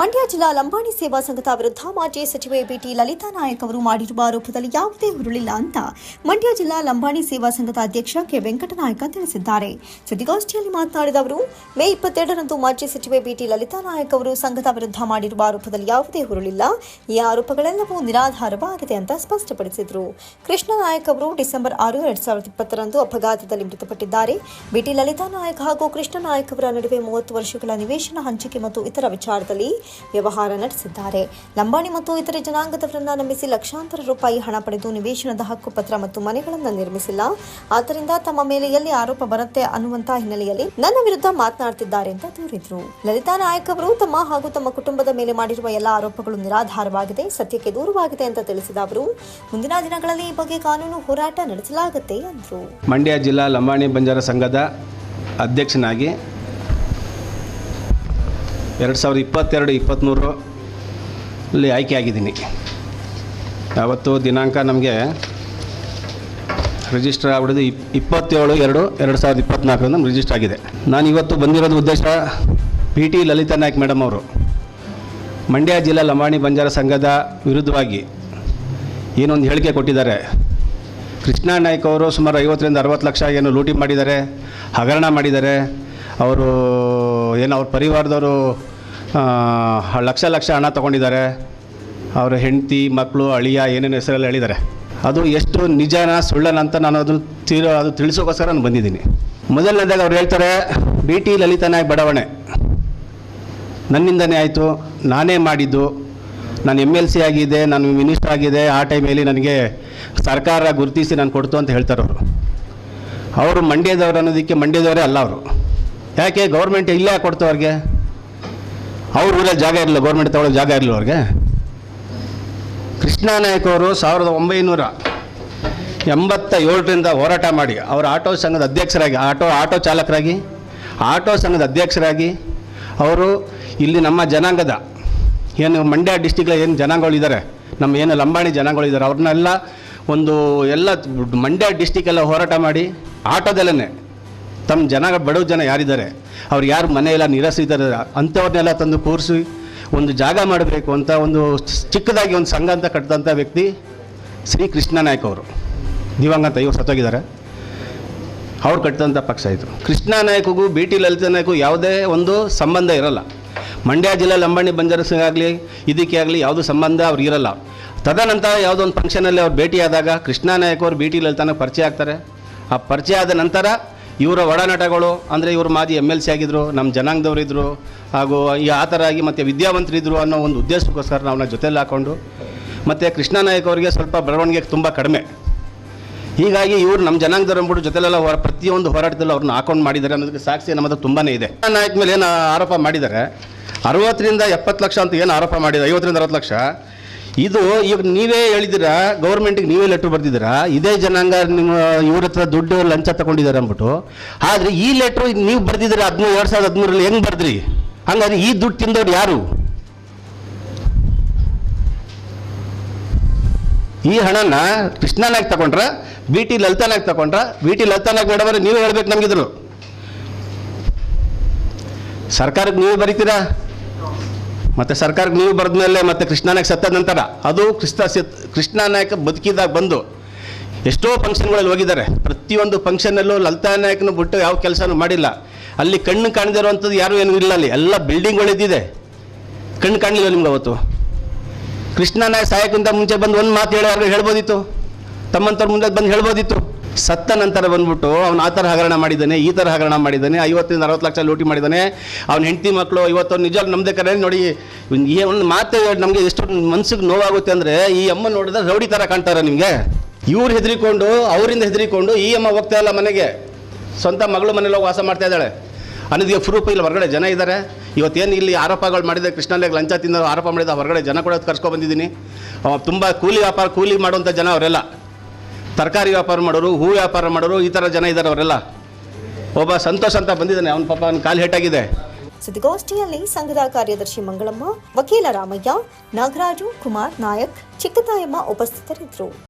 ಮಂಡ್ಯ ಜಿಲ್ಲಾ ಲಂಬಾಣಿ ಸೇವಾ ಸಂಘದ ವಿರುದ್ಧ ಮಾಜಿ ಸಚಿವೆ ಬಿಟಿ ಲಲಿತಾ ನಾಯಕ್ ಅವರು ಮಾಡಿರುವ ಆರೋಪದಲ್ಲಿ ಯಾವುದೇ ಹುರುಳಿಲ್ಲ ಅಂತ ಮಂಡ್ಯ ಜಿಲ್ಲಾ ಲಂಬಾಣಿ ಸೇವಾ ಸಂಘದ ಅಧ್ಯಕ್ಷ ಕೆ ವೆಂಕಟನಾಯಕ ತಿಳಿಸಿದ್ದಾರೆ. ಸುದ್ದಿಗೋಷ್ಠಿಯಲ್ಲಿ ಮಾತನಾಡಿದ ಅವರು, ಮೇ ಇಪ್ಪತ್ತೆರಡರಂದು ಮಾಜಿ ಸಚಿವೆ ಬಿಟಿ ಲಲಿತಾ ನಾಯಕ್ ಅವರು ಸಂಘದ ವಿರುದ್ಧ ಮಾಡಿರುವ ಆರೋಪದಲ್ಲಿ ಯಾವುದೇ ಹುರುಳಿಲ್ಲ. ಈ ಆರೋಪಗಳೆಲ್ಲವೂ ನಿರಾಧಾರವಾಗಿದೆ ಅಂತ ಸ್ಪಷ್ಟಪಡಿಸಿದರು. ಕೃಷ್ಣ ನಾಯಕ್ ಅವರು ಡಿಸೆಂಬರ್ ಆರು, ಎರಡ್ ಸಾವಿರದ ಇಪ್ಪತ್ತರಂದು ಅಪಘಾತದಲ್ಲಿ ಮೃತಪಟ್ಟಿದ್ದಾರೆ. ಬಿಟಿ ಲಲಿತಾ ನಾಯಕ್ ಹಾಗೂ ಕೃಷ್ಣ ನಾಯಕ್ ಅವರ ನಡುವೆ ಮೂವತ್ತು ವರ್ಷಗಳ ನಿವೇಶನ ಹಂಚಿಕೆ ಮತ್ತು ಇತರ ವಿಚಾರದಲ್ಲಿ ವ್ಯವಹಾರ ನಡೆಸಿದ್ದಾರೆ. ಲಂಬಾಣಿ ಮತ್ತು ಇತರೆ ಜನಾಂಗದವರನ್ನ ನಂಬಿಸಿ ಲಕ್ಷಾಂತರ ರೂಪಾಯಿ ಹಣ ಪಡೆದು ನಿವೇಶನದ ಹಕ್ಕುಪತ್ರ ಮತ್ತು ಮನೆಗಳನ್ನು ನಿರ್ಮಿಸಿಲ್ಲ. ಆದ್ದರಿಂದ ತಮ್ಮ ಮೇಲೆ ಎಲ್ಲಿ ಆರೋಪ ಬರುತ್ತೆ ಅನ್ನುವಂತ ಹಿನ್ನೆಲೆಯಲ್ಲಿ ನನ್ನ ವಿರುದ್ಧ ಮಾತನಾಡುತ್ತಿದ್ದಾರೆ ಅಂತ ದೂರಿದ್ರು. ಲಲಿತಾ ನಾಯಕ್ ಅವರು ತಮ್ಮ ಹಾಗೂ ತಮ್ಮ ಕುಟುಂಬದ ಮೇಲೆ ಮಾಡಿರುವ ಎಲ್ಲ ಆರೋಪಗಳು ನಿರಾಧಾರವಾಗಿದೆ, ಸತ್ಯಕ್ಕೆ ದೂರವಾಗಿದೆ ಅಂತ ತಿಳಿಸಿದ ಅವರು, ಮುಂದಿನ ದಿನಗಳಲ್ಲಿ ಈ ಬಗ್ಗೆ ಕಾನೂನು ಹೋರಾಟ ನಡೆಸಲಾಗುತ್ತೆ ಎಂದರು. ಮಂಡ್ಯ ಜಿಲ್ಲಾ ಲಂಬಾಣಿ ಬಂಜಾರ ಸಂಘದ ಅಧ್ಯಕ್ಷನಾಗಿ ಎರಡು ಸಾವಿರದ ಇಪ್ಪತ್ತೆರಡು ಆಯ್ಕೆ ಆಗಿದ್ದೀನಿ. ಯಾವತ್ತು ದಿನಾಂಕ ನಮಗೆ ರಿಜಿಸ್ಟರ್ ಆಗ್ಬಿಡೋದು ಇಪ್, ಇಪ್ಪತ್ತೇಳು, ಎರಡು ಎರಡು ಸಾವಿರದ ಇಪ್ಪತ್ತ್ನಾಲ್ಕರಿಂದ ರಿಜಿಸ್ಟರ್ ಆಗಿದೆ. ನಾನು ಇವತ್ತು ಬಂದಿರೋದು ಉದ್ದೇಶ P T Lalitha Naik madam ಅವರು. ಮಂಡ್ಯ ಜಿಲ್ಲಾ ಲಂಬಾಣಿ ಬಂಜಾರ ಸಂಘದ ವಿರುದ್ಧವಾಗಿ ಏನೊಂದು ಹೇಳಿಕೆ ಕೊಟ್ಟಿದ್ದಾರೆ. ಕೃಷ್ಣ ನಾಯ್ಕ್ ಅವರು ಸುಮಾರು ಐವತ್ತರಿಂದ ಅರವತ್ತು ಲಕ್ಷ ಏನು ಲೂಟಿ ಮಾಡಿದ್ದಾರೆ, ಹಗರಣ ಮಾಡಿದ್ದಾರೆ. ಅವರು ಏನು ಅವ್ರ ಪರಿವಾರದವರು ಲಕ್ಷ ಲಕ್ಷ ಹಣ ತೊಗೊಂಡಿದ್ದಾರೆ. ಅವರ ಹೆಂಡತಿ ಮಕ್ಕಳು ಅಳಿಯ ಏನೇನು ಹೆಸರೆಲ್ಲ ಹೇಳಿದ್ದಾರೆ. ಅದು ಎಷ್ಟು ನಿಜನ ಸುಳ್ಳನ ಅಂತ ನಾನು ಅದನ್ನು ತೀರೋ ಅದು ತಿಳಿಸೋಕ್ಕೋಸ್ಕರ ನಾನು ಬಂದಿದ್ದೀನಿ. ಮೊದಲನೇದಾಗ ಅವ್ರು ಹೇಳ್ತಾರೆ ಬಿ ಟಿ ಲಲಿತನಾಗಿ ಬಡಾವಣೆ ನನ್ನಿಂದನೇ ಆಯಿತು. ನಾನೇ ಮಾಡಿದ್ದು. ನಾನು ಎಂ ಎಲ್ ಸಿ ಆಗಿದೆ. ನಾನು ಮಿನಿಸ್ಟರ್ ಆಗಿದೆ. ಆ ಟೈಮಲ್ಲಿ ನನಗೆ ಸರ್ಕಾರ ಗುರುತಿಸಿ ನಾನು ಕೊಡ್ತು ಅಂತ ಹೇಳ್ತಾರೆ ಅವರು. ಅವರು ಮಂಡ್ಯದವ್ರು ಅನ್ನೋದಕ್ಕೆ ಮಂಡ್ಯದವರೇ ಅಲ್ಲ ಅವರು. ಯಾಕೆ ಗೌರ್ಮೆಂಟ್ ಇಲ್ಲೇ ಕೊಡ್ತು ಅವ್ರಿಗೆ? ಅವ್ರ ಊರಲ್ಲಿ ಜಾಗ ಇರಲಿಲ್ಲ ಗೌರ್ಮೆಂಟ್ ತಗೊಳ್ಳೋ ಜಾಗ ಇರಲಿಲ್ಲ ಅವ್ರಿಗೆ? ಕೃಷ್ಣ ನಾಯಕ್ ಅವರು ಸಾವಿರದ ಒಂಬೈನೂರ ಎಂಬತ್ತ ಏಳರಿಂದ ಹೋರಾಟ ಮಾಡಿ, ಅವರು ಆಟೋ ಸಂಘದ ಅಧ್ಯಕ್ಷರಾಗಿ, ಆಟೋ ಆಟೋ ಚಾಲಕರಾಗಿ, ಆಟೋ ಸಂಘದ ಅಧ್ಯಕ್ಷರಾಗಿ ಅವರು ಇಲ್ಲಿ ನಮ್ಮ ಜನಾಂಗದ ಏನು ಮಂಡ್ಯ ಡಿಸ್ಟಿಕ್ಲ ಏನು ಜನಾಂಗಗಳಿದ್ದಾರೆ ನಮ್ಮ ಏನು ಲಂಬಾಣಿ ಜನಾಂಗಗಳಿದ್ದಾರೆ ಅವ್ರನ್ನೆಲ್ಲ ಒಂದು ಎಲ್ಲ ಮಂಡ್ಯ ಡಿಸ್ಟಿಕ್ಕೆಲ್ಲ ಹೋರಾಟ ಮಾಡಿ ಆಟೋದಲ್ಲೇ ತಮ್ಮ ಜನ ಬಡವ ಜನ ಯಾರಿದ್ದಾರೆ? ಅವ್ರು ಯಾರು ಮನೆಯೆಲ್ಲ ನಿರಸಿದ್ದಾರೆ ಅಂಥವ್ರನ್ನೆಲ್ಲ ತಂದು ಕೂರಿಸಿ, ಒಂದು ಜಾಗ ಮಾಡಬೇಕು ಅಂತ ಒಂದು ಚಿಕ್ಕದಾಗಿ ಒಂದು ಸಂಘ ಅಂತ ಕಟ್ಟಿದಂಥ ವ್ಯಕ್ತಿ ಶ್ರೀ ಕೃಷ್ಣ ನಾಯ್ಕ ಅವರು. ದಿವಂಗತ, ಇವರು ಸತ್ತೋಗಿದ್ದಾರೆ. ಅವ್ರು ಕಟ್ಟಿದಂಥ ಪಕ್ಷ ಇದು. ಕೃಷ್ಣ ನಾಯ್ಕಗೂ, ಬಿ ಟಿ ಲಲಿತ ನಾಯ್ಕು ಯಾವುದೇ ಒಂದು ಸಂಬಂಧ ಇರಲ್ಲ. ಮಂಡ್ಯ ಜಿಲ್ಲೆ ಲಂಬಾಣಿ ಬಂಜಾರಸ್ ಆಗಲಿ, ಇದಕ್ಕೆ ಆಗಲಿ ಯಾವುದೂ ಸಂಬಂಧ ಅವ್ರಿಗೆ ಇರಲ್ಲ. ತದನಂತರ ಯಾವುದೋ ಒಂದು ಫಂಕ್ಷನಲ್ಲಿ ಅವ್ರು ಭೇಟಿಯಾದಾಗ ಕೃಷ್ಣ ನಾಯಕ್ ಅವರು ಬಿ ಟಿ ಲಲಿತಾನ ಪರಿಚಯ ಆಗ್ತಾರೆ. ಆ ಪರಿಚಯ ಆದ ನಂತರ ಇವರ ಒಡನಾಟಗಳು, ಅಂದರೆ ಇವರು ಮಾಜಿ ಎಂ ಎಲ್ ಸಿ ಆಗಿದ್ದರು ನಮ್ಮ ಜನಾಂಗದವರಿದ್ದರು ಹಾಗೂ ಈ ಆ ಥರ ಆಗಿ ಮತ್ತು ವಿದ್ಯಾವಂತರಿದ್ದರು ಅನ್ನೋ ಒಂದು ಉದ್ದೇಶಕ್ಕೋಸ್ಕರ ನಾವು ಜೊತೆಲಿ ಹಾಕ್ಕೊಂಡು ಮತ್ತು ಕೃಷ್ಣ ನಾಯಕ್ ಅವರಿಗೆ ಸ್ವಲ್ಪ ಬೆಳವಣಿಗೆ ತುಂಬ ಕಡಿಮೆ. ಹೀಗಾಗಿ ಇವರು ನಮ್ಮ ಜನಾಂಗದವ್ರು ಅಂದ್ಬಿಟ್ಟು ಜೊತೆಲೆಲ್ಲ ಹೊರ, ಪ್ರತಿಯೊಂದು ಹೋರಾಟದಲ್ಲಿ ಅವ್ರನ್ನ ಹಾಕೊಂಡು ಮಾಡಿದ್ದಾರೆ ಅನ್ನೋದಕ್ಕೆ ಸಾಕ್ಷಿ ನಮ್ಮದು ತುಂಬಾ ಇದೆ. ನಾಯಕ್ ಮೇಲೆ ಏನು ಆರೋಪ ಮಾಡಿದ್ದಾರೆ? ಅರವತ್ತರಿಂದ ಎಪ್ಪತ್ತು ಲಕ್ಷ ಅಂತ ಏನು ಆರೋಪ ಮಾಡಿದ್ದಾರೆ? ಐವತ್ತರಿಂದ ಅರವತ್ತು ಲಕ್ಷ. ಇದು ಈಗ ನೀವೇ ಹೇಳಿದ್ದೀರಾ ಗೌರ್ಮೆಂಟಿಗೆ ನೀವೇ ಲೆಟ್ರ್ ಬರ್ದಿದ್ದೀರಾ? ಇದೇ ಜನಾಂಗ ನಿಮ್ಮ, ಇವ್ರ ಹತ್ರ ದುಡ್ಡು, ಲಂಚ ತಗೊಂಡಿದ್ದಾರೆ ಅಂದ್ಬಿಟ್ಟು. ಆದರೆ ಈ ಲೆಟ್ರು ನೀವು ಬರ್ದಿದ್ದೀರ ಹದಿಮೂರು ಎರಡು ಸಾವಿರದ ಹದಿಮೂರಲ್ಲಿ ಹೆಂಗೆ ಬರ್ದ್ರಿ? ಹಂಗಾದ್ರೆ ಈ ದುಡ್ಡು ತಿಂದವ್ರು ಯಾರು? ಈ ಹಣನ ಕೃಷ್ಣನಾಗ್ ತಗೊಂಡ್ರ, ಬಿ ಟಿ ಲಲಿತಾನಾಗಿ ತಗೊಂಡ್ರ, ಬಿ ಟಿ ಲಲಿತಾನಾಗ್ ಬೇಡವರೆ ನೀವೇ ಹೇಳ್ಬೇಕು ನಮಗಿದ್ರು ಸರ್ಕಾರಕ್ಕೆ ನೀವೇ ಬರೀತೀರಾ? ಮತ್ತೆ ಸರ್ಕಾರಕ್ಕೆ ನೀವು ಬರೆದ್ಮೇಲೆ ಮತ್ತೆ ಕೃಷ್ಣಾನಾಯಕ ಸತ್ತ ನಂತರ ಅದು ಕೃಷ್ಣ ಸತ್ ಬದುಕಿದಾಗ ಬಂದು ಎಷ್ಟೋ ಫಂಕ್ಷನ್ಗಳಲ್ಲಿ ಹೋಗಿದ್ದಾರೆ. ಪ್ರತಿಯೊಂದು ಫಂಕ್ಷನಲ್ಲೂ ಲಲಿತಾ ನಾಯಕನ ಬಿಟ್ಟು ಯಾವ ಕೆಲಸನೂ ಮಾಡಿಲ್ಲ. ಅಲ್ಲಿ ಕಣ್ಣು ಕಾಣದಿರುವಂಥದ್ದು ಯಾರೂ ಏನೂ ಇಲ್ಲ ಅಲ್ಲಿ. ಎಲ್ಲ ಬಿಲ್ಡಿಂಗ್ಗಳಿದ್ದಿದೆ. ಕಣ್ಣು ಕಾಣಲಿಲ್ಲ ನಿಮ್ಗೆ ಅವತ್ತು? ಕೃಷ್ಣ ನಾಯಕ್ ಸಾಯಕ್ಕಿಂತ ಮುಂಚೆ ಬಂದು ಒಂದು ಮಾತು ಹೇಳೋ ಹೇಳ್ಬೋದಿತ್ತು. ತಮ್ಮಂಥವ್ರ ಮುಂದೆ ಬಂದು ಹೇಳ್ಬೋದಿತ್ತು. ಸತ್ತ ನಂತರ ಬಂದ್ಬಿಟ್ಟು ಅವ್ನು ಆ ಥರ ಹಗರಣ ಮಾಡಿದ್ದಾನೆ, ಈ ಥರ ಹಗರಣ ಮಾಡಿದ್ದಾನೆ, ಐವತ್ತರಿಂದ ಅರವತ್ತು ಲಕ್ಷ ಲೂಟಿ ಮಾಡಿದ್ದಾನೆ. ಅವ್ನ ಹೆಂಡತಿ ಮಕ್ಕಳು ಇವತ್ತು ನಿಜ ನಮ್ಮದೇ ಕರೆ. ನೋಡಿ ಒಂದ್- ಮಾತು ನಮಗೆ ಎಷ್ಟು ಮನ್ಸಿಗೆ ನೋವಾಗುತ್ತೆ ಅಂದರೆ ಈ ಅಮ್ಮ ನೋಡಿದ್ರೆ ರೌಡಿ ಥರ ಕಾಣ್ತಾರೆ ನಿಮಗೆ. ಇವ್ರು ಹೆದರಿಕೊಂಡು, ಅವರಿಂದ ಹೆದರಿಕೊಂಡು ಈ ಅಮ್ಮ ಹೋಗ್ತಾ ಇಲ್ಲ ಮನೆಗೆ. ಸ್ವಂತ ಮಗಳು ಮನೇಲಿ ಹೋಗಿ ವಾಸ ಮಾಡ್ತಾ ಇದ್ದಾಳೆ. ಅನ್ನೋದಕ್ಕೆ ಪ್ರೂಫ್ ಇಲ್ಲ, ಹೊರಗಡೆ ಜನ ಇದ್ದಾರೆ ಇವತ್ತೇನು ಇಲ್ಲಿ ಆರೋಪಗಳು ಮಾಡಿದೆ ಕೃಷ್ಣಲ್ಲೇ ಲಂಚ ತಿಂದ ಆರೋಪ ಮಾಡಿದ, ಹೊರಗಡೆ ಜನ ಕೂಡ ಕರ್ಸ್ಕೊ ಬಂದಿದ್ದೀನಿ. ತುಂಬ ಕೂಲಿ ವ್ಯಾಪಾರ, ಕೂಲಿ ಮಾಡುವಂಥ ಜನ ಅವರೆಲ್ಲ. ತರಕಾರಿ ವ್ಯಾಪಾರ ಮಾಡೋರು, ಹೂ ವ್ಯಾಪಾರ ಮಾಡೋರು, ಈ ಥರ ಜನ ಇದ್ದಾರೆ ಅವರೆಲ್ಲ. ಒಬ್ಬ ಸಂತೋಷ್ ಅಂತ ಬಂದಿದ್ದಾನೆ, ಅವನ ಪಾಪ ಅವ್ನ ಕಾಲು ಹೇಟಾಗಿದೆ ಸುದ್ದಿಗೋಷ್ಠಿಯಲ್ಲಿ ಸಂಘದ ಕಾರ್ಯದರ್ಶಿ ಮಂಗಳಮ್ಮ, ವಕೀಲ ರಾಮಯ್ಯ, ನಾಗರಾಜು ಕುಮಾರ್ ನಾಯಕ್, ಚಿಕ್ಕತಾಯಮ್ಮ ಉಪಸ್ಥಿತರಿದ್ದರು.